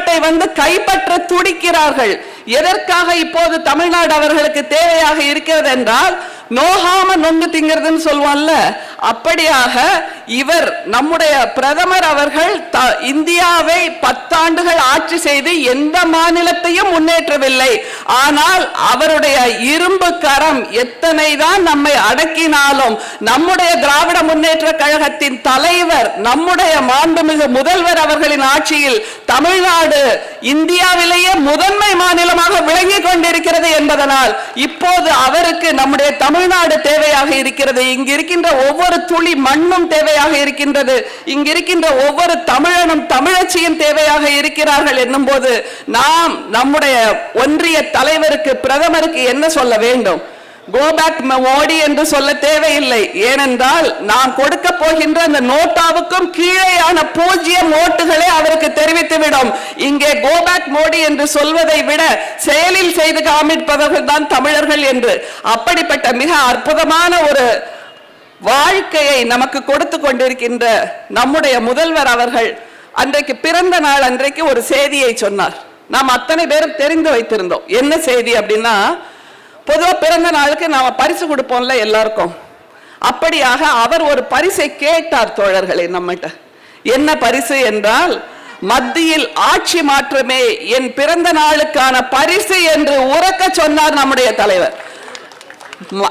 தமிழ்நாட்டை வந்து கைப்பற்ற துடிக்கிறார்கள். எதற்காக இப்போது தமிழ்நாடு அவர்களுக்கு தேவையாக இருக்கிறது என்றால் நோகாம நொங்கு திங்கிறதுன்னு சொல்லுவான்ல அப்படியாக இவர் நம்முடைய பிரதமர் அவர்கள் த- இந்தியாவை பத்தாண்டுகள் ஆட்சி செய்து எந்த மாநிலத்தையும் முன்னேற்றவில்லை. ஆனால் அவருடைய இரும்பு கரம் எத்தனை தான் நம்மை அடக்கினாலும் நம்முடைய திராவிட முன்னேற்ற கழகத்தின் தலைவர் நம்முடைய மாண்புமிகு முதல்வர் அவர்களின் ஆட்சியில் தமிழ்நாடு இந்தியாவிலேயே முதன்மை மாநிலமாக விளங்கிக் கொண்டிருக்கிறது என்பதனால் இப்போது அவருக்கு நம்முடைய தமிழ்நாடு தேவையாக இருக்கிறது. இங்கு இருக்கின்ற ஒவ்வொரு துளி மண்ணும் தேவையாக இருக்கின்றது. இங்க இருக்கின்ற ஒவ்வொரு தமிழனும் தமிழச்சியும் தேவையாக இருக்கிறார்கள் என்னும் போது நாம் நம்முடைய ஒன்றிய தலைவருக்கு பிரதமருக்கு என்ன சொல்ல வேண்டும்? கோபேக் மோடி என்று சொல்ல தேவையில்லை. ஏனென்றால் நாம் கொடுக்க போகின்ற அந்த நோட்டாவுக்கும் கீழேயான பூஜ்ஜியம் ஓட்டுகளை அவருக்கு தெரிவித்துவிடும். இங்கே கோபேக் மோடி என்று சொல்வதை விட செயலில் செய்து காமிப்பவர்கள் தான் தமிழர்கள் என்று. அப்படிப்பட்ட மிக அற்புதமான ஒரு வாழ்க்கையை நமக்கு கொடுத்து கொண்டிருக்கின்ற நம்முடைய முதல்வர் அவர்கள் அன்றைக்கு பிறந்த நாள் அன்றைக்கு ஒரு செய்தியை சொன்னார். நாம் அத்தனை பேரும் தெரிந்து வைத்திருந்தோம். என்ன செய்தி அப்படின்னா பொதுவாக பிறந்த நாளுக்கு நாம பரிசு கொடுப்போம்ல எல்லாருக்கும். அப்படியாக அவர் ஒரு பரிசை கேட்டார் தோழர்களே நம்மகிட்ட. என்ன பரிசு என்றால் மத்தியில் ஆட்சி மாற்றமே என் பிறந்த நாளுக்கான பரிசு என்று உறக்க சொன்னார் நம்முடைய தலைவர்.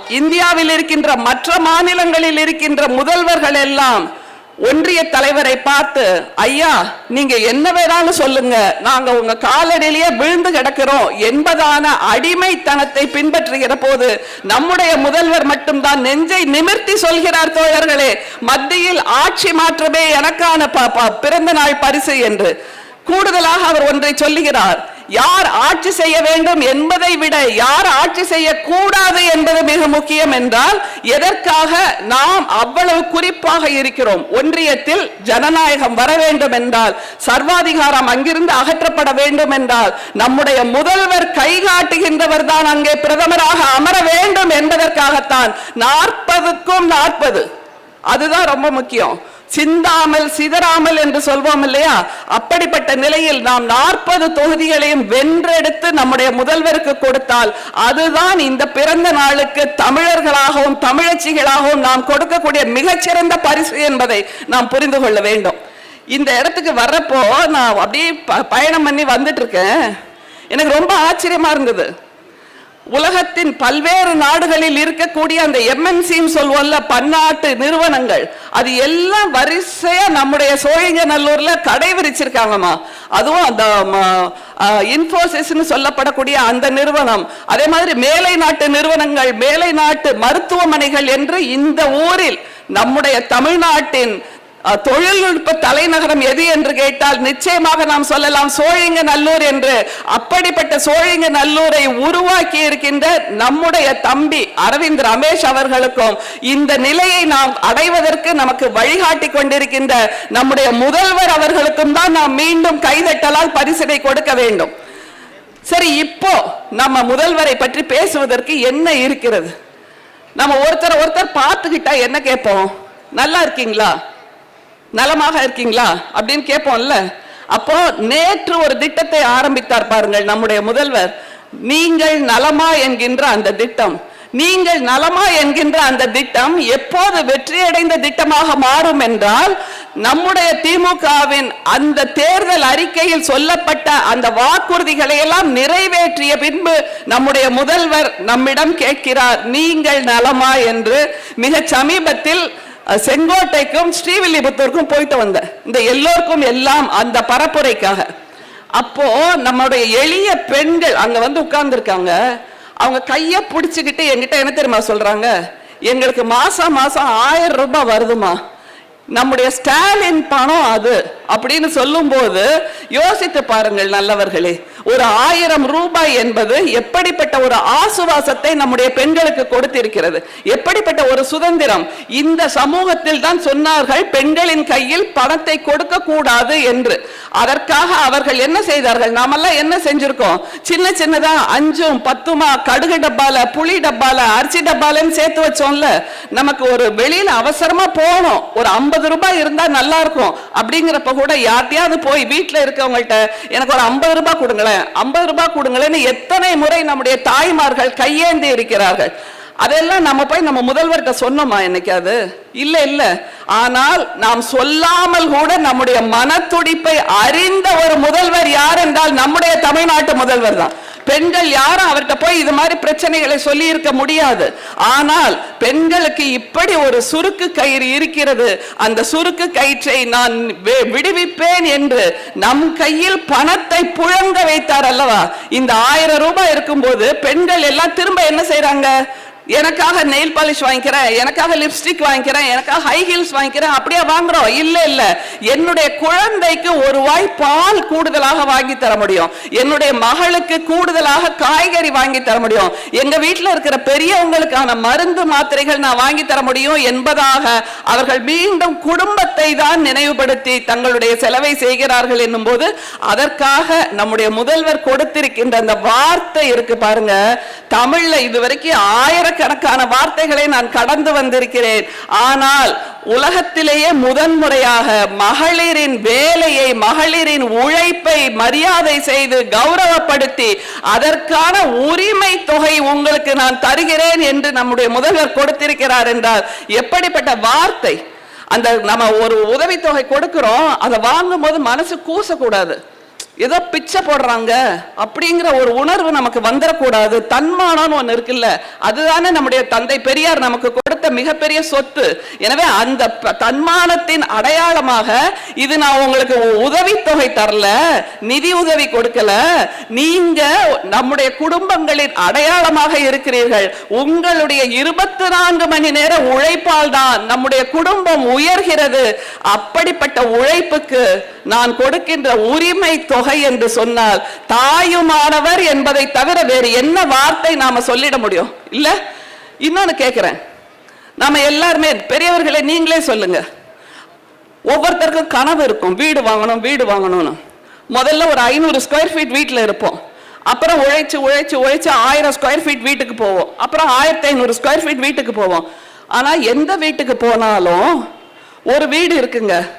இந்தியாவில் இருக்கின்ற மற்ற மாநிலங்களில் இருக்கின்ற முதல்வர்கள் எல்லாம் ஒன்றிய தலைவரை பார்த்து ஐயா நீங்க என்ன வேணாலும் சொல்லுங்க. நாங்க உங்க காலடியிலேயே விழுந்து கிடக்கிறோம். என்பதான அடிமைத்தனத்தை பின்பற்றுகிற போது நம்முடைய முதல்வர் மட்டும்தான் நெஞ்சை நிமிர்த்தி சொல்கிறார் தோழர்களே. மத்தியில் ஆட்சி மாற்றமே எனக்கான ப- ப- பிறந்த நாள் பரிசு என்று கூடுதலாக அவர் ஒன்றை சொல்லுகிறார். யார் ஆட்சி செய்ய வேண்டும் என்பதை விட யார் ஆட்சி செய்யக்கூடாது என்பது மிக முக்கியம் என்றால் எதற்காக நாம் அவ்வளவு குறிப்பாக இருக்கிறோம்? ஒன்றியத்தில் ஜனநாயகம் வர வேண்டும் என்றால் சர்வாதிகாரம் அங்கிருந்து அகற்றப்பட வேண்டும் என்றால் நம்முடைய முதல்வர் கை காட்டுகின்றவர் தான் அங்கே பிரதமராக அமர வேண்டும் என்பதற்காகத்தான். நாற்பதுக்கும் நாற்பது. அதுதான் ரொம்ப முக்கியம். சிந்தாமல் சிதறாமல் என்று சொல்வோம் இல்லையா? அப்படிப்பட்ட நிலையில் நாம் நாற்பது தொகுதிகளையும் வென்றெடுத்து நம்முடைய முதல்வருக்கு கொடுத்தால் அதுதான் இந்த பிறந்த நாளுக்கு தமிழர்களாகவும் தமிழச்சிகளாகவும் நாம் கொடுக்கக்கூடிய மிகச்சிறந்த பரிசு என்பதை நாம் புரிந்து கொள்ள வேண்டும். இந்த இடத்துக்கு வர்றப்போ நான் அப்படியே ப- பயணம் பண்ணி வந்துட்டு இருக்கேன். எனக்கு ரொம்ப ஆச்சரியமா இருந்தது. உலகத்தின் பல்வேறு நாடுகளில் இருக்கக்கூடிய அந்த எம்என்சின்னு சொல்லுவோம்ல பன்னாட்டு நிறுவனங்கள். அது எல்லாம் வரிசையா நம்முடைய சோழிங்கநல்லூர்ல கடை விரிச்சிருக்காங்கம்மா அதுவும் அந்த இன்ஃபோசிஸ்னு சொல்லப்படக்கூடிய அந்த நிறுவனம். அதே மாதிரி மேலை நாட்டு நிறுவனங்கள் மேலை நாட்டு மருத்துவமனைகள் என்று இந்த ஊரில் நம்முடைய தமிழ்நாட்டின் தொழில்நுட்ப தலைநகரம் எது என்று கேட்டால் நிச்சயமாக நாம் சொல்லலாம் சோழிங்க நல்லூர் என்று. அப்படிப்பட்ட சோழிங்க நல்லூரை உருவாக்கி இருக்கின்ற நம்முடைய தம்பி அரவிந்த் ரமேஷ் அவர்களுக்கும் இந்த நிலையை நாம் அடைவதற்கு நமக்கு வழிகாட்டி கொண்டிருக்கின்ற நம்முடைய முதல்வர் அவர்களுக்கும் தான் நாம் மீண்டும் கைதட்டலால் பரிசினை கொடுக்க வேண்டும். சரி இப்போ நம்ம முதல்வரை பற்றி பேசுவதற்கு என்ன இருக்கிறது? நம்ம ஒருத்தர் ஒருத்தர் பார்த்துக்கிட்டா என்ன கேட்போம்? நல்லா இருக்கீங்களா? நலமாக இருக்கீங்களா அப்படின்னு கேட்போம்ல. அப்போ நேற்று ஒரு திட்டத்தை ஆரம்பித்தார் பாருங்கள் நம்முடைய முதல்வர். நீங்கள் நலமா என்கின்ற அந்த திட்டம். நீங்கள் நலமா என்கின்ற அந்த திட்டம் எப்போது வெற்றியடைந்த திட்டமாக மாறும் என்றால் நம்முடைய திமுகவின் அந்த தேர்தல் அறிக்கையில் சொல்லப்பட்ட அந்த வாக்குறுதிகளை எல்லாம் நிறைவேற்றிய பின்பு நம்முடைய முதல்வர் நம்மிடம் கேட்கிறார் நீங்கள் நலமா? என்று மிக சமீபத்தில் செங்கோட்டைக்கும் ஸ்ரீவில்லிபுத்தூருக்கும் போயிட்டு வந்தேன். இந்த எல்லோருக்கும் எல்லாம் அந்த பரப்புரைக்காக. அப்போ நம்முடைய எளிய பெண்கள் அங்க வந்து உட்கார்ந்துருக்காங்க. அவங்க கையை பிடிச்சுக்கிட்டு என்கிட்ட என்ன தெரியுமா சொல்றாங்க? எங்களுக்கு மாசம் மாசம் ஆயிரம் ரூபாய் வருதுமா நம்முடைய ஸ்டாலின் பணம் அது அப்படின்னு சொல்லும்போது யோசித்து பாருங்கள் நல்லவர்களே ஒரு ஆயிரம் ரூபாய் என்பது எப்படிப்பட்ட ஒரு ஆசுவாசத்தை நம்முடைய பெண்களுக்கு கொடுத்திருக்கிறது? எப்படிப்பட்ட ஒரு சுதந்திரம்? இந்த சமூகத்தில் தான் சொன்னார்கள் பெண்களின் கையில் பணத்தை கொடுக்க கூடாது என்று. அதற்காக அவர்கள் என்ன செய்தார்கள்? நாமெல்லாம் என்ன செஞ்சிருக்கோம்? சின்ன சின்னதா அஞ்சும் பத்துமா கடுகு டப்பால புளி டப்பால அரிசி டப்பாலன்னு சேர்த்து வச்சோம்ல. நமக்கு ஒரு வெளியில அவசரமா போனோம் ஒரு ஐம்பது ரூபாய் இருந்தா நல்லா இருக்கும். அப்படிங்கிறப்ப கூட யார்ட்டையாவது போய் வீட்டுல இருக்கவங்கள்ட்ட எனக்கு ஒரு ஐம்பது ரூபாய் கொடுங்களேன். ஐம்பது ரூபாய் கொடுங்களேன்னு எத்தனை முறை நம்முடைய தாய்மார்கள் கையேந்தி இருக்கிறார்கள். அதெல்லாம் நம்ம போய் நம்ம முதல்வர்கிட்ட சொன்னோமா என்னைக்காவது? இல்ல இல்ல. ஆனால் நாம் சொல்லாமல் கூட நம்முடைய மனத்துடிப்பை அறிந்த ஒரு முதல்வர் யார் என்றால் நம்முடைய தமிழ்நாட்டு முதல்வர் தான். பெண்கள் யாரும் அவர்கிட்ட போய் இது மாதிரி பிரச்சனைகளை சொல்லி இருக்க முடியாது. ஆனால் பெண்களுக்கு இப்படி ஒரு சுருக்கு கயிறு இருக்கிறது. அந்த சுருக்கு கயிற்றை நான் விடுவிப்பேன் என்று நம் கையில் பணத்தை புழங்க வைத்தார் அல்லவா? இந்த ஆயிரம் ரூபாய் இருக்கும்போது பெண்கள் எல்லாம் திரும்ப என்ன செய்யறாங்க எனக்காக நெயில் பாலிஷ் வாங்கிக்கிறேன் எனக்காக லிப்ஸ்டிக் வாங்கிக்கிறேன் எனக்காக ஹை ஹீல்ஸ் வாங்கிக்கிறேன் அப்படியே வாங்குறோம். இல்ல இல்ல. என்னுடைய குழந்தைக்கு ஒரு வாய் பால் கூடுதலாக வாங்கி தர முடியும். என்னுடைய மகளுக்கு கூடுதலாக காய்கறி வாங்கி தர முடியும். எங்க வீட்டுல இருக்கிற பெரியவங்களுக்கான மருந்து மாத்திரைகள் நான் வாங்கி தர முடியும் என்பதாக அவர்கள் மீண்டும் குடும்பத்தை தான் நினைவுபடுத்தி தங்களுடைய செலவை செய்கிறார்கள் என்னும் போது அதற்காக நம்முடைய முதல்வர் கொடுத்திருக்கின்ற அந்த வார்த்தை இருக்கு பாருங்க. தமிழ்ல இதுவரைக்கும் ஆயிரக்கணக்கான வார்த்தைகளை நான் கடந்து வந்திருக்கிறேன். ஆனால் உலகத்திலேயே முதன்முறையாக மகளிரின் வேலையை மகளிரின் உழைப்பை மரியாதை செய்து கௌரவப்படுத்தி அதற்கான உரிமை தொகை உங்களுக்கு நான் தருகிறேன் என்று நம்முடைய முதல்வர் கொடுத்திருக்கிறார் என்றால் எப்படிப்பட்ட வார்த்தை? அந்த நம்ம ஒரு உதவித்தொகை கொடுக்கிறோம் அதை வாங்கும் போது மனசு கூசக்கூடாது. ஏதோ பிச்சை போடுறாங்க அப்படிங்கிற ஒரு உணர்வு நமக்கு வந்துடக்கூடாது. தன்மானம்னு ஒன்று இருக்குல்ல அதுதானே நம்முடைய தந்தை பெரியார் நமக்கு கொடுத்த மிகப்பெரிய சொத்து. எனவே அந்த தன்மானத்தின் அடையாளமாக இது நான் உங்களுக்கு உதவித்தொகை தரல நிதி உதவி கொடுக்கல. நீங்க நம்முடைய குடும்பங்களின் அடையாளமாக இருக்கிறீர்கள். உங்களுடைய இருபத்தி நான்கு மணி நேர உழைப்பால் தான் நம்முடைய குடும்பம் உயர்கிறது. அப்படிப்பட்ட உழைப்புக்கு நான் கொடுக்கின்ற உரிமை தொகை என்று சொன்னால் தாயுமானவர் என்பதை தவிர வேறு என்ன வார்த்தை நாம சொல்லிட முடியும்? இல்ல? இன்னொன்னு கேட்கிறேன் நாம எல்லாருமே பெரியவர்களை நீங்களே சொல்லுங்க. ஒவ்வொருத்தருக்கும் கனவு இருக்கும். வீடு வாங்கணும் வீடு வாங்கணும்னு. முதல்ல ஒரு ஐநூறு ஸ்கொயர் ஃபீட் வீட்டில் இருப்போம். அப்புறம் உழைச்சு உழைச்சு உழைச்சு ஆயிரம் ஸ்கொயர் ஃபீட் வீட்டுக்கு போவோம். அப்புறம் ஆயிரத்தி ஐநூறு ஸ்கொயர் ஃபீட் வீட்டுக்கு போவோம். ஆனால் எந்த வீட்டுக்கு போனாலும் ஒரு வீடு இருக்குங்க.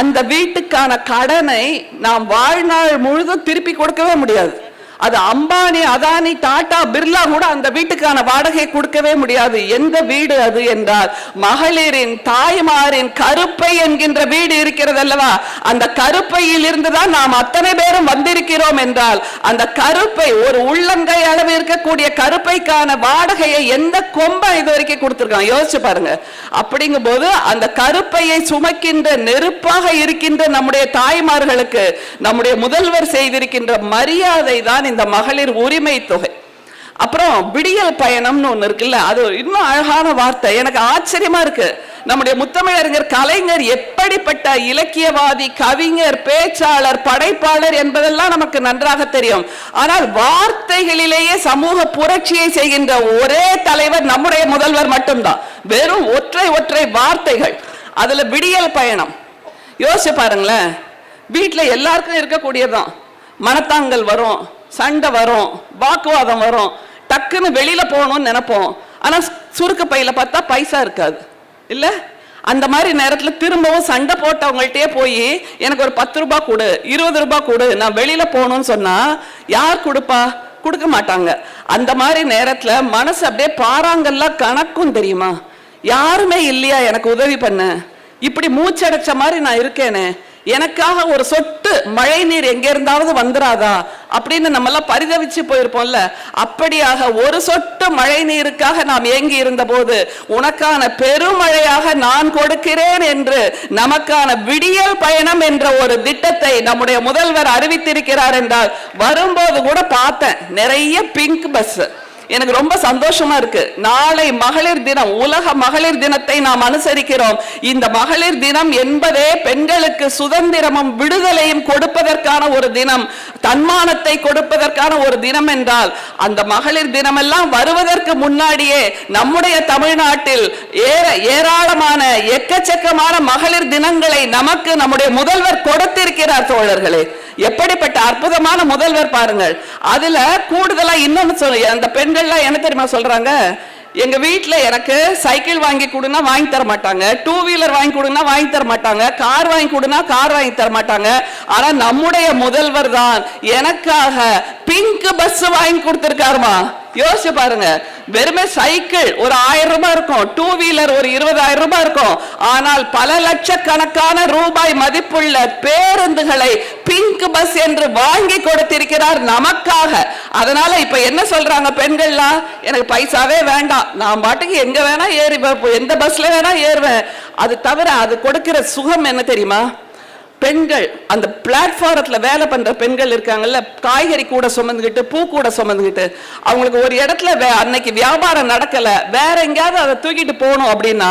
அந்த வீட்டுக்கான கடனை நாம் வாழ்நாள் முழுதும் திருப்பி கொடுக்கவே முடியாது. அது அம்பானி அதானி டாடா பிர்லா கூட அந்த வீட்டுக்கான வாடகை கொடுக்கவே முடியாது. எந்த வீடு அது என்றால் மகளிரின் தாய்மாரின் கருப்பை என்கின்ற வீடு இருக்கிறது அல்லவா? அந்த கருப்பையில் இருந்துதான் நாம் அத்தனை பேரும் வந்திருக்கிறோம் என்றால் அந்த கருப்பை ஒரு உள்ளங்கை அளவு இருக்கக்கூடிய கருப்பைக்கான வாடகையை எந்த கொம்பன் இது வரைக்கும் கொடுத்துருக்கான் யோசிச்சு பாருங்க. அப்படிங்கும் போது அந்த கருப்பையை சுமக்கின்ற நெருப்பாக இருக்கின்ற நம்முடைய தாய்மார்களுக்கு நம்முடைய முதல்வர் செய்திருக்கின்ற மரியாதை தான் தான் இந்த மகளிர் உரிமை தொகை அப்புறம் விடியல் பயணம்னு ஒன்று இருக்குல்ல அது இன்னும் அழகான வார்த்தை. எனக்கு ஆச்சரியமா இருக்கு. நம்முடைய முத்தமிழறிஞர் கலைஞர் எப்படிப்பட்ட இலக்கியவாதி கவிஞர் பேச்சாளர் படைப்பாளர் என்பதெல்லாம் நமக்கு நன்றாக தெரியும். ஆனால் வார்த்தைகளிலேயே சமூக புரட்சியை செய்கின்ற ஒரே தலைவர் நம்முடைய முதல்வர் மட்டும்தான். வெறும் ஒற்றை ஒற்றை வார்த்தைகள். அதுல விடியல் பயணம். யோசிச்சு பாருங்களேன். வீட்டில் எல்லாருக்கும் இருக்கக்கூடியதுதான். மனத்தாங்கல் வரும். சண்டை வரும் வாக்குவாதம் வரும். டக்குன்னு வெளியில போகணும்னு நினைப்போம். ஆனா சுருக்க பையில பார்த்தா பைசா இருக்காது. இல்ல? அந்த மாதிரி நேரத்தில் திரும்பவும் சண்டை போட்டவங்கள்ட்டயே போய் எனக்கு ஒரு பத்து ரூபாய் கொடு இருபது ரூபாய் கொடு நான் வெளியில போகணும்னு சொன்னா யார் கொடுப்பா? கொடுக்க மாட்டாங்க. அந்த மாதிரி நேரத்தில் மனசு அப்படியே பாறாங்கல்லாம் கணக்கும் தெரியுமா? யாருமே இல்லையா எனக்கு உதவி பண்ண. இப்படி மூச்சடைச்ச மாதிரி நான் இருக்கேனே எனக்காக ஒரு சொட்டு மழை நீர் எங்க இருந்தாவது வந்துராதா? அப்படின்னு நம்ம எல்லாம் பரிதவிச்சு போயிருப்போம்ல. அப்படியாக ஒரு சொட்டு மழை நீருக்காக நாம் ஏங்கி இருந்த போது உனக்கான பெருமழையாக நான் கொடுக்கிறேன் என்று நமக்கான விடியல் பயணம் என்ற ஒரு திட்டத்தை நம்முடைய முதல்வர் அறிவித்திருக்கிறார் என்றால் வரும்போது கூட பார்த்தேன். நிறைய பிங்க் பஸ் எனக்கு ரொம்ப சந்தோஷமா இருக்கு. நாளை மகளிர் தினம் உலக மகளிர் தினத்தை நாம் அனுசரிக்கிறோம். இந்த மகளிர் தினம் என்பதே பெண்களுக்கு சுதந்திரமும் விடுதலையும் கொடுப்பதற்கான ஒரு தினம். தன்மானத்தை கொடுப்பதற்கான ஒரு தினம் என்றால் அந்த மகளிர் தினம் எல்லாம் வருவதற்கு முன்னாடியே நம்முடைய தமிழ்நாட்டில் ஏற ஏராளமான எக்கச்சக்கமான மகளிர் தினங்களை நமக்கு நம்முடைய முதல்வர் கொடுத்திருக்கிறார் தோழர்களே. எப்படிப்பட்ட அற்புதமான முதல்வர் பாருங்கள். அதுல கூடுதலா இன்னொன்னு சொல்லு அந்த பெண்கள்லாம் என்ன தெரியுமா சொல்றாங்க? எங்க வீட்டில் எனக்கு சைக்கிள் வாங்கி கொடுனா வாங்கி தர மாட்டாங்க. டூ வீலர் வாங்கி கொடுனா வாங்கி தர மாட்டாங்க. கார் வாங்கி கொடுனா கார் வாங்கி தர மாட்டாங்க. ஆனா நம்முடைய முதல்வர் தான் எனக்காக பிங்க் பஸ் வாங்கி கொடுத்துருக்காருமா? யோசிச்சு பாருங்க. வெறுமே சைக்கிள் ஒரு ஆயிரம் ரூபாய் இருக்கும். டூ வீலர் ஒரு இருபதாயிரம் ரூபாய் இருக்கும். ஆனால் பல லட்சக்கணக்கான ரூபாய் மதிப்புள்ள பேருந்துகளை பிங்க் பஸ் என்று வாங்கி கொடுத்திருக்கிறார் நமக்காக. அதனால இப்ப என்ன சொல்றாங்க பெண்கள்லாம்? எனக்கு பைசாவே வேண்டாம். நான் பாட்டுக்கு எங்க வேணா ஏறி எந்த பஸ்ல வேணா ஏறுவேன். அது தவிர அது கொடுக்கிற சுகம் என்ன தெரியுமா? பெண்கள் அந்த பிளாட்ஃபாரத்தில் வேலை பண்ணுற பெண்கள் இருக்காங்கல்ல காய்கறி கூட சுமந்துக்கிட்டு பூ கூட சுமந்துக்கிட்டு அவங்களுக்கு ஒரு இடத்துல வே- அன்னைக்கு வியாபாரம் நடக்கல வேற எங்கேயாவது அதை தூக்கிட்டு போகணும் அப்படின்னா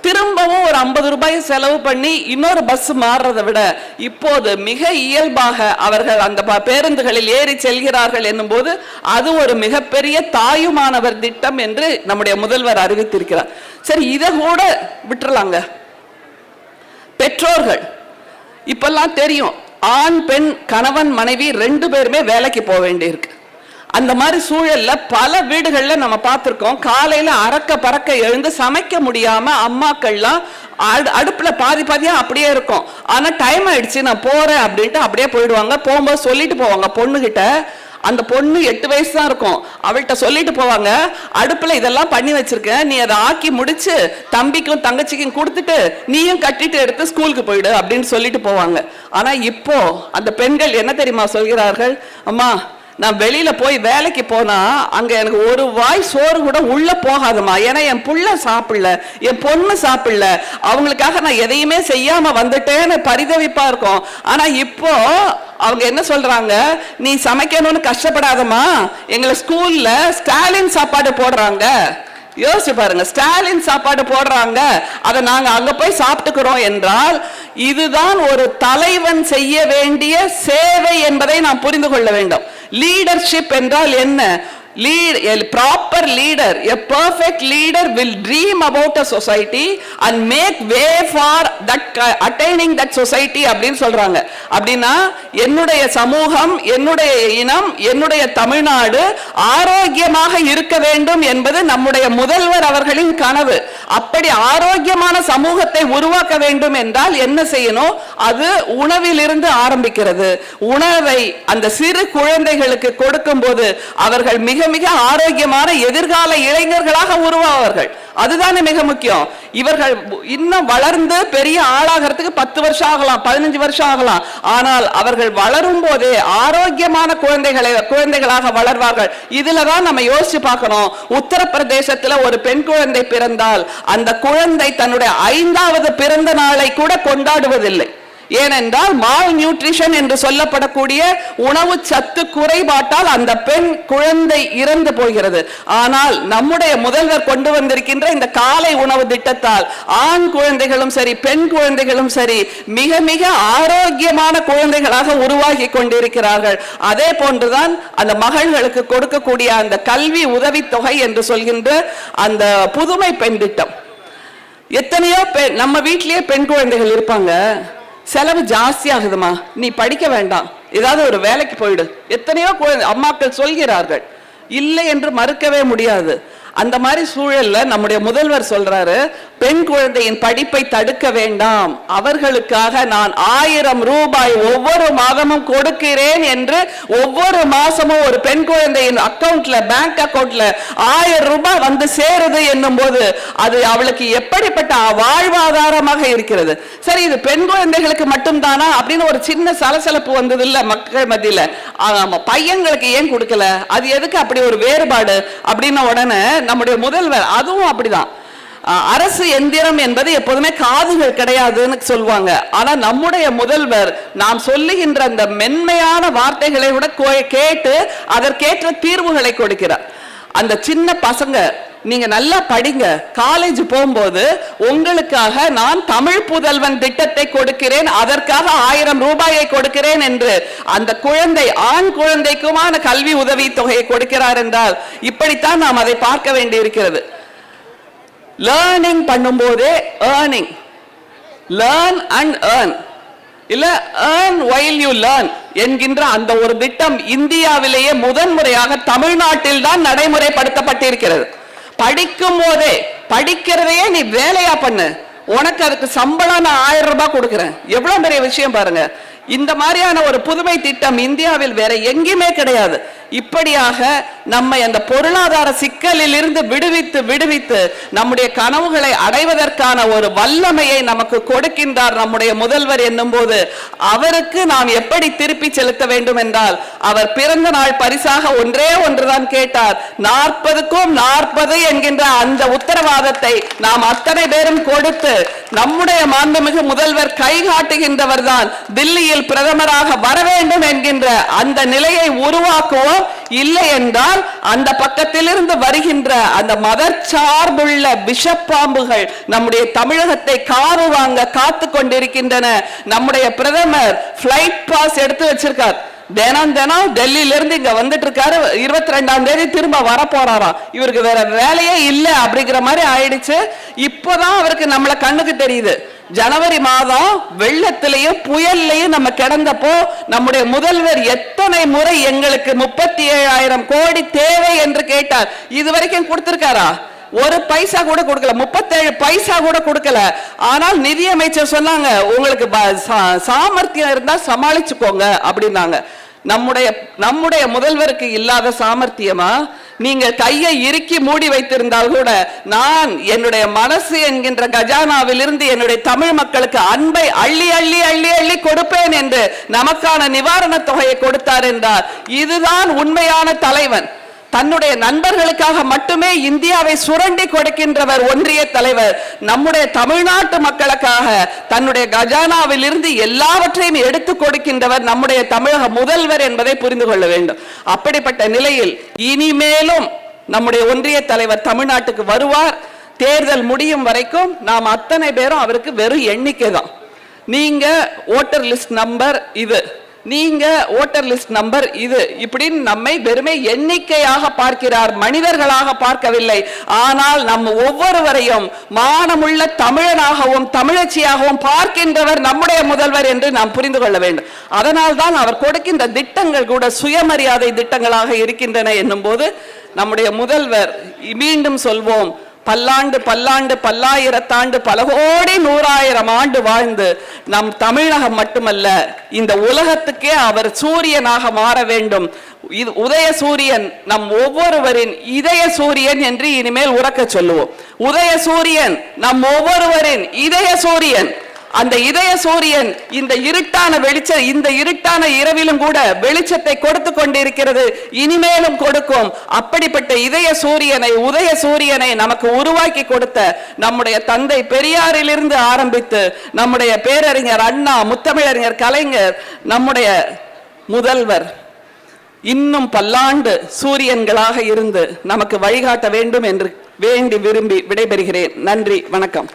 திரும்பவும் ஒரு ஐம்பது ரூபாய் செலவு பண்ணி இன்னொரு பஸ் மாறுறதை விட இப்போது மிக இயல்பாக அவர்கள் அந்த ப- பேருந்துகளில் ஏறி செல்கிறார்கள் என்னும்போது அது ஒரு மிகப்பெரிய தாயுமானவர் திட்டம் என்று நம்முடைய முதல்வர் அறிவித்திருக்கிறார். சரி இதை கூட விட்டுறலாங்க. பெற்றோர்கள் இப்பெல்லாம் தெரியும். ஆண் பெண் கணவன் மனைவி ரெண்டு பேருமே வேலைக்கு போக வேண்டியிருக்கு. அந்த மாதிரி சூழல்ல பல வீடுகளில் நம்ம பார்த்துருக்கோம். காலையில அறக்க பறக்க எழுந்து சமைக்க முடியாம அம்மாக்கள்லாம் அடு- அடுப்புல பாதி பாதியா அப்படியே இருக்கும். ஆனா டைம் ஆயிடுச்சு நான் போறேன் அப்படின்ட்டு அப்படியே போயிடுவாங்க. போகும்போது சொல்லிட்டு போவாங்க பொண்ணுகிட்ட அந்த பொண்ணு எட்டு வயசு தான் இருக்கும். அவள்கிட்ட சொல்லிட்டு போவாங்க அடுப்புல இதெல்லாம் பண்ணி வச்சிருக்கேன் நீ அதை ஆக்கி முடிச்சு தம்பிக்கும் தங்கச்சிக்கும் கொடுத்துட்டு நீயும் கட்டிட்டு எடுத்து ஸ்கூலுக்கு போயிடு அப்படின்னு சொல்லிட்டு போவாங்க. ஆனா இப்போ அந்த பெண்கள் என்ன தெரியுமா சொல்கிறார்கள்? அம்மா நான் வெளியில போய் வேலைக்கு போனா அங்க எனக்கு ஒரு வாய் சோறு கூட உள்ள போகாதுமா. ஏன்னா என் புள்ள சாப்பிடல என் பொண்ணு சாப்பிடல. அவங்களுக்காக நான் எதையுமே செய்யாம வந்துட்டேன்னு பரிதவிப்பா இருக்கும். ஆனா இப்போ அவங்க என்ன சொல்றாங்க? நீ சமைக்கணும்னு கஷ்டப்படாதம்மா. எங்களை ஸ்கூல்ல ஸ்டாலின் சாப்பாடு போடுறாங்க. யோசிச்சு பாருங்க ஸ்டாலின் சாப்பாடு போடுறாங்க. அதை நாங்க அங்க போய் சாப்பிட்டுக்கிறோம் என்றால் இதுதான் ஒரு தலைவன் செய்ய வேண்டிய சேவை என்பதை நாம் புரிந்து கொள்ள வேண்டும். லீடர்ஷிப் என்றால் என்ன? Lead a proper leader a perfect leader will dream about a society and make way for that uh, attaining that society அப்படின்னு சொல்றாங்க. அப்படின்னா என்னுடைய சமூகம் என்னுடைய இனம் என்னுடைய தமிழ்நாடு ஆரோக்கியமாக இருக்க வேண்டும் என்பது நம்முடைய முதல்வர் அவர்களின் கனவு. அப்படி ஆரோக்கியமான சமூகத்தை உருவாக்க வேண்டும் என்றால் என்ன செய்யணும்? அது உணவிலிருந்து ஆரம்பிக்கிறது. உணவை அந்த சிறு குழந்தைகளுக்கு கொடுக்கும் போது அவர்கள் மிக மிக ஆரோக்கியமான எதிர்கால இளைஞர்களாக உருவாவார்கள். அதுதானே மிக முக்கியம். இவர்கள் இன்னும் வளர்ந்து பெரிய ஆளாகிறதுக்கு பத்து வருஷம் ஆகலாம் பதினஞ்சு வருஷம் ஆகலாம். ஆனால் அவர்கள் வளரும் போதே ஆரோக்கியமான குழந்தைகளை குழந்தைகளாக வளர்வார்கள். இதுல தான் நம்ம யோசிச்சு பார்க்கணும். உத்தரப்பிரதேசத்துல ஒரு பெண் குழந்தை பிறந்தால் அந்த குழந்தை தன்னுடைய ஐந்தாவது பிறந்த நாளை கூட கொண்டாடுவதில்லை. ஏனென்றால் மால் நியூட்ரிஷன் என்று சொல்லப்படக்கூடிய உணவு சத்து குறைபாட்டால் அந்த பெண் குழந்தை இறந்து போகிறது. ஆனால் நம்முடைய முதல்வர் கொண்டு வந்திருக்கின்ற இந்த காலை உணவு திட்டத்தால் ஆண் குழந்தைகளும் சரி பெண் குழந்தைகளும் சரி மிக மிக ஆரோக்கியமான குழந்தைகளாக உருவாகி கொண்டிருக்கிறார்கள். அதே போன்றுதான் அந்த மகள்களுக்கு கொடுக்கக்கூடிய அந்த கல்வி உதவித்தொகை என்று சொல்கின்ற அந்த புதுமை பெண் திட்டம். எத்தனையோ பெண் நம்ம வீட்டிலேயே பெண் குழந்தைகள் இருப்பாங்க. செலவு ஜாஸ்தி ஆகுதுமா? நீ படிக்க வேண்டாம். ஏதாவது ஒரு வேலைக்கு போயிடு. எத்தனையோ குழந்தை அம்மாக்கள் சொல்கிறார்கள். இல்லை என்று மறுக்கவே முடியாது. அந்த மாதிரி சூழல்ல நம்முடைய முதல்வர் சொல்றாரு பெண் குழந்தையின் படிப்பை தடுக்க வேண்டாம். அவர்களுக்காக நான் ஆயிரம் ரூபாய் ஒவ்வொரு மாதமும் கொடுக்கிறேன் என்று ஒவ்வொரு மாசமும் ஒரு பெண் குழந்தையின் அக்கவுண்ட்ல பேங்க் அக்கவுண்ட்ல ஆயிரம் ரூபாய் வந்து சேருது என்னும் போது அது அவளுக்கு எப்படிப்பட்ட வாழ்வாதாரமாக இருக்கிறது. சரி இது பெண் குழந்தைகளுக்கு மட்டும்தானா? அப்படின்னு ஒரு சின்ன சலசலப்பு வந்தது இல்ல மக்கள் மத்தியில. ஆமா பையங்களுக்கு ஏன் கொடுக்கல? அது எதுக்கு அப்படி ஒரு வேறுபாடு? அப்படின்ன உடனே நம்முடைய முதல்வர். அதுவும் அப்படிதான். அரசு எந்திரம் என்பது எப்போதுமே காதுகள் கிடையாதுன்னு சொல்லுவாங்க. ஆனா நம்முடைய முதல்வர் நாம் சொல்லுகின்ற அந்த மென்மையான வார்த்தைகளை விட கேட்டு அதற்கேற்ற தீர்வுகளை கொடுக்கிறார். அந்த சின்ன பசங்க நீங்க நல்லா படிங்க. காலேஜ் போகும்போது உங்களுக்காக நான் தமிழ் புதல்வன் திட்டத்தை கொடுக்கிறேன். அதற்காக ஆயிரம் ரூபாயை கொடுக்கிறேன் என்று அந்த குழந்தை ஆண் குழந்தைக்குமான கல்வி உதவி தொகையை கொடுக்கிறார் என்றால் இப்படித்தான் நாம் அதை பார்க்க வேண்டியிருக்கிறது. லேர்னிங் பண்ணும்போதே ஏர்னிங் லேர்ன் அண்ட் ஏர்ன் இல்ல ஏர்ன் வைல் யூ லேர்ன் என்கின்ற அந்த ஒரு திட்டம் இந்தியாவிலேயே முதன்முறையாக தமிழ்நாட்டில் தான் நடைமுறைப்படுத்தப்பட்டிருக்கிறது. படிக்கும் போதே படிக்கிறதையே நீ வேலையா பண்ணு. உனக்கு அதுக்கு சம்பளம் நான் ஆயிரம் ரூபாய் கொடுக்குறேன். எவ்வளவு பெரிய விஷயம் பாருங்க. இந்த மாதிரியான ஒரு புதுமை திட்டம் இந்தியாவில் வேற எங்கேயுமே கிடையாது. இப்படியாக நம்மை அந்த பொருளாதார சிக்கலில் இருந்து விடுவித்து விடுவித்து நம்முடைய கனவுகளை அடைவதற்கான ஒரு வல்லமையை நமக்கு கொடுக்கின்றார் நம்முடைய முதல்வர் என்னும் போது அவருக்கு நாம் எப்படி திருப்பி செலுத்த வேண்டும் என்றால் அவர் பிறந்த நாள் பரிசாக ஒன்றே ஒன்றுதான் கேட்டார். நாற்பதுக்கும் நாற்பது என்கின்ற அந்த உத்தரவாதத்தை நாம் அத்தனை பேரும் கொடுத்து நம்முடைய மாண்புமிகு முதல்வர் கை காட்டுகின்றவர் தான் தில்லியில் பிரதமராக வர வேண்டும் என்கின்ற அந்த நிலையை உருவாக்குவோம் இல்லை என்றால் அந்த பக்கத்திலிருந்து வருகின்ற அந்த மதச்சார்புள்ள விஷப்பாம்புகள் நம்முடைய தமிழகத்தை காரு வாங்க காத்து கொண்டிருக்கின்றன நம்முடைய பிரதமர் பிளைட் பாஸ் எடுத்து வச்சிருக்கார். தினம் தினம் டெல்லியில இருந்து இங்க வந்துட்டு இருக்காரு. இருபத்தி ரெண்டாம் தேதி திரும்ப வர போறாராம் இவருக்கு வேற வேலையே இல்லை அப்படிங்கிற மாதிரி ஆயிடுச்சு. இப்போதான் அவருக்கு நம்மள கண்ணுக்கு தெரியுது. ஜனவரி மாதம் வெள்ளத்திலையும் புயல்லையும் நம்ம கிடந்தப்போ நம்முடைய முதல்வர் எத்தனை முறை எங்களுக்கு முப்பத்தி ஏழாயிரம் கோடி தேவை என்று கேட்டார். இது வரைக்கும் கொடுத்திருக்காரா? ஒரு பைசா கூட கொடுக்கல. முப்பத்தேழு பைசா கூட கொடுக்கல. ஆனால் நிதியமைச்சர் சொன்னாங்க உங்களுக்கு ப- சா- சாமர்த்தியம் இருந்தா சமாளிச்சுக்கோங்க அப்படின்னாங்க. நம்முடைய நம்முடைய முதல்வருக்கு இல்லாத சாமர்த்தியமா? நீங்க கையை இறுக்கி மூடி வைத்திருந்தால் கூட நான் என்னுடைய மனசு என்கின்ற கஜானாவிலிருந்து என்னுடைய தமிழ் மக்களுக்கு அன்பை அள்ளி அள்ளி அள்ளி அள்ளி கொடுப்பேன் என்று நமக்கான நிவாரணத் தொகையை கொடுத்தார் என்றார். இதுதான் உண்மையான தலைவன். தன்னுடைய நண்பர்களுக்காக மட்டுமே இந்தியாவை சுரண்டி கொடுக்கின்றவர் ஒன்றிய தலைவர் நம்முடைய தமிழ்நாட்டு மக்களுக்காக தன்னுடைய கஜானாவில் இருந்து எல்லாவற்றையும் எடுத்து கொடுக்கின்றவர் நம்முடைய தமிழக முதல்வர் என்பதை புரிந்து கொள்ள வேண்டும். அப்படிப்பட்ட நிலையில் இனிமேலும் நம்முடைய ஒன்றிய தலைவர் தமிழ்நாட்டுக்கு வருவார். தேர்தல் முடியும் வரைக்கும் நாம் அத்தனை பேரும் அவருக்கு வெறும் எண்ணிக்கை தான் நீங்க ஓட்டர் லிஸ்ட் நம்பர் இது. நீங்க ஓட்டர் லிஸ்ட் நம்பர் இது. இப்படின்னு நம்மை வெறுமை எண்ணிக்கையாக பார்க்கிறார். மனிதர்களாக பார்க்கவில்லை. ஆனால் நம்ம ஒவ்வொருவரையும் மானமுள்ள தமிழனாகவும் தமிழச்சியாகவும் பார்க்கின்றவர் நம்முடைய முதல்வர் என்று நாம் புரிந்து கொள்ள வேண்டும். அதனால் தான் அவர் கொடுக்கின்ற திட்டங்கள் கூட சுயமரியாதை திட்டங்களாக இருக்கின்றன என்னும் போது நம்முடைய முதல்வர் மீண்டும் சொல்வோம். பல்லாண்டு பல்லாண்டு பல்லாயிரத்தாண்டு பல கோடி நூறாயிரம் ஆண்டு வாழ்ந்து நம் தமிழகம் மட்டுமல்ல இந்த உலகத்துக்கே அவர் சூரியனாக மாற வேண்டும். இது உதய சூரியன் நம் ஒவ்வொருவரின் இதய சூரியன் என்று இனிமேல் உறக்க சொல்லுவோம். உதய சூரியன் நம் ஒவ்வொருவரின் இதய சூரியன். அந்த இதய சூரியன் இந்த இருட்டான வெளிச்ச இந்த இருட்டான இரவிலும் கூட வெளிச்சத்தை கொடுத்து கொண்டிருக்கிறது இனிமேலும் கொடுக்கும். அப்படிப்பட்ட இதய சூரியனை உதய சூரியனை நமக்கு உருவாக்கி கொடுத்த நம்முடைய தந்தை பெரியாரிலிருந்து ஆரம்பித்து நம்முடைய பேரறிஞர் அண்ணா முத்தமிழறிஞர் கலைஞர் நம்முடைய முதல்வர் இன்னும் பல்லாண்டு சூரியன்களாக இருந்து நமக்கு வழிகாட்ட வேண்டும் என்று வேண்டி விரும்பி விடைபெறுகிறேன். நன்றி வணக்கம்.